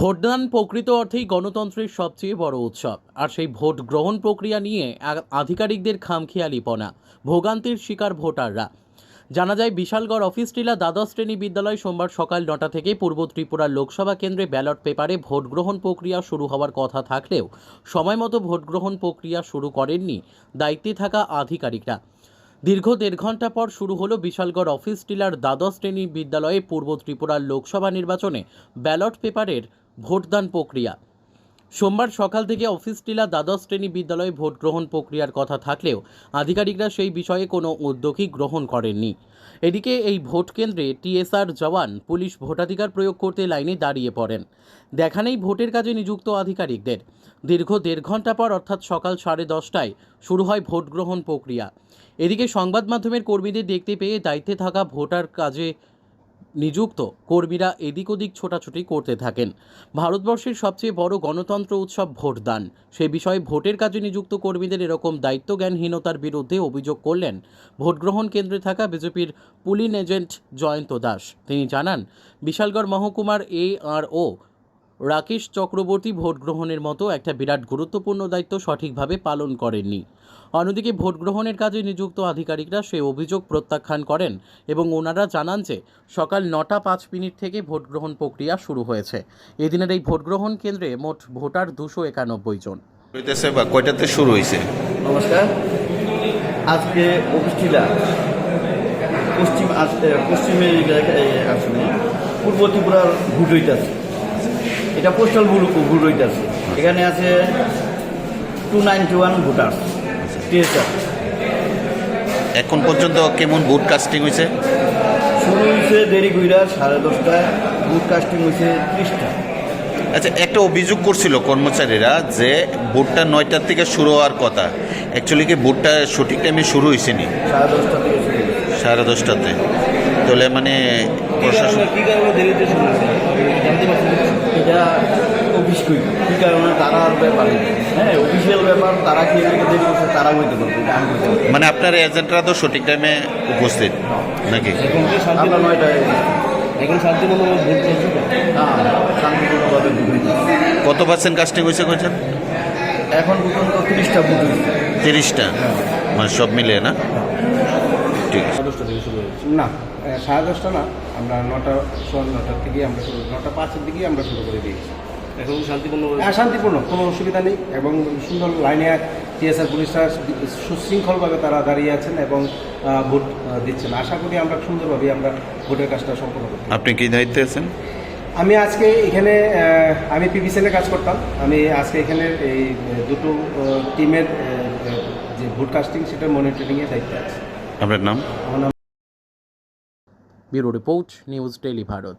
ভোটদান প্রকৃত অর্থেই গণতন্ত্রের সবচেয়ে বড় উৎসব। আর সেই ভোট গ্রহণ প্রক্রিয়া নিয়ে আধিকারিকদের খামখেয়ালিপনা, ভোগান্তির শিকার ভোটাররা। জানা যায়, বিশালগড় অফিস টিলা দ্বাদশ শ্রেণি বিদ্যালয় সোমবার সকাল নটা থেকে পূর্ব ত্রিপুরার লোকসভা কেন্দ্রে ব্যালট পেপারে ভোট গ্রহণ প্রক্রিয়া শুরু হওয়ার কথা থাকলেও সময়মতো ভোট গ্রহণ প্রক্রিয়া শুরু করেননি দায়িত্বে থাকা আধিকারিকরা। দীর্ঘ দেড় ঘণ্টা পর শুরু হলো বিশালগড় অফিস টিলার দ্বাদশ শ্রেণি বিদ্যালয়ে পূর্ব ত্রিপুরার লোকসভা নির্বাচনে ব্যালট পেপারের ভোটদান প্রক্রিয়া। সোমবার সকাল থেকে অফিস টিলা দ্বাদশ শ্রেণি বিদ্যালয়ে ভোট গ্রহণ প্রক্রিয়ার কথা থাকলেও আধিকারিকরা সেই বিষয়ে কোনো উদ্যোগই গ্রহণ করেননি। এদিকে এই ভোট কেন্দ্রে টিএসআর জওয়ান পুলিশ ভোটাধিকার প্রয়োগ করতে লাইনে দাঁড়িয়ে পড়েন। দেখা নেই ভোটের কাজে নিযুক্ত আধিকারিকদের। দীর্ঘ দেড় ঘণ্টা পর অর্থাৎ সকাল সাড়ে দশটায় শুরু হয় ভোট গ্রহণ প্রক্রিয়া। এদিকে সংবাদ মাধ্যমের কর্মীদের দেখতে পেয়ে দায়িত্বে থাকা ভোটার কাজে নিযুক্ত কর্মীরা এদিক ওদিক ছোটাছুটি করতে থাকেন। ভারতবর্ষের সবচেয়ে বড় গণতন্ত্র উৎসব ভোটদান। সে বিষয়ে ভোটের কাজে নিযুক্ত কর্মীদের এরকম দায়িত্বজ্ঞানহীনতার বিরুদ্ধে অভিযোগ করলেন ভোটগ্রহণ কেন্দ্রে থাকা বিজেপির পুলিন এজেন্ট জয়ন্ত দাস। তিনি জানান, বিশালগড় মহকুমার A R O Rakesh Chakraborty vote গ্রহণের মতো একটা বিরাট গুরুত্বপূর্ণ দায়িত্ব সঠিকভাবে পালন করেননি। অন্যদিকে ভোট গ্রহণের কাজে নিযুক্ত আধিকারিকরা সে অভিযোগ প্রত্যাখ্যান করেন এবং ওনারা জানান যে সকাল নটা পাঁচ মিনিট থেকে ভোট গ্রহণ প্রক্রিয়া শুরু হয়েছে। এদিনের এই ভোট গ্রহণ কেন্দ্রে মোট ভোটার দুশো একানব্বই জন। হইতেছে বা কয়টাতে শুরু হয়েছে নমস্কার। আজকে পশ্চিম আস- এ, পশ্চিমে জায়গায় আসলে পূর্ব ত্রিপুরার ভোট হইতেছে। এটা পোস্টাল ভোট হইতেছে। এখানে আছে two ninety one voter TSR এখন পর্যন্ত কেমন ভোট কাস্টিং হয়েছে শুরু হয়েছে দেরি কইরা সাড়ে দশটায় ভোট কাস্টিং হয়েছে ত্রিশটা। আচ্ছা একটা অভিযোগ করছিল কর্মচারীরা যে ভোটটা নয়টার থেকে শুরু হওয়ার কথা। অ্যাকচুয়ালি কি ভোটটা সঠিক টাইমে শুরু হয়েছে নি সাড়ে দশটাতে। তাহলে মানে প্রশাসন এটা অফিস কই কি কারণে? তারা আর ব্যাপার হ্যাঁ অফিসিয়াল ব্যাপার তারা কি এটাকে করছে তারা হইতে পারবে। মানে আপনার এজেন্টরা তো সঠিক টাইমে উপস্থিত নাকি? আমরা নয়টায় এখন শান্তিপূর্ণ ভোট চলছে? হ্যাঁ শান্তিপূর্ণভাবে কত পার্সেন্ট কাস্টিং হয়েছে কইছেন? এখন পর্যন্ত তিরিশটা বুথ হয়েছে। তিরিশটা? মানে সব মিলিয়ে না? ঠিক থেকে না সাড়ে দশটা না আমরা নটা সোয়া নটার থেকেই আমরা শুরু নটা পাঁচের দিকেই আমরা শুরু করে দিয়েছি। এখন শান্তিপূর্ণ হ্যাঁ শান্তিপূর্ণ কোনো অসুবিধা নেই এবং সুন্দর লাইনে টিএসআর পুলিশরা সুশৃঙ্খলভাবে তারা দাঁড়িয়ে আছেন এবং ভোট দিচ্ছেন। আশা করি আমরা সুন্দরভাবে আমরা ভোটের কাজটা সম্পন্ন করতে আপনি কি দায়িত্বে আছেন? আমি আজকে এখানে আমি পিবিসেলে কাজ করতাম। আমি আজকে এখানে এই দুটো টিমের যে ভোট কাস্টিং সেটার মনিটরিংয়ের দায়িত্বে আছে। আপনার নাম? Bureau report news daily Bharat.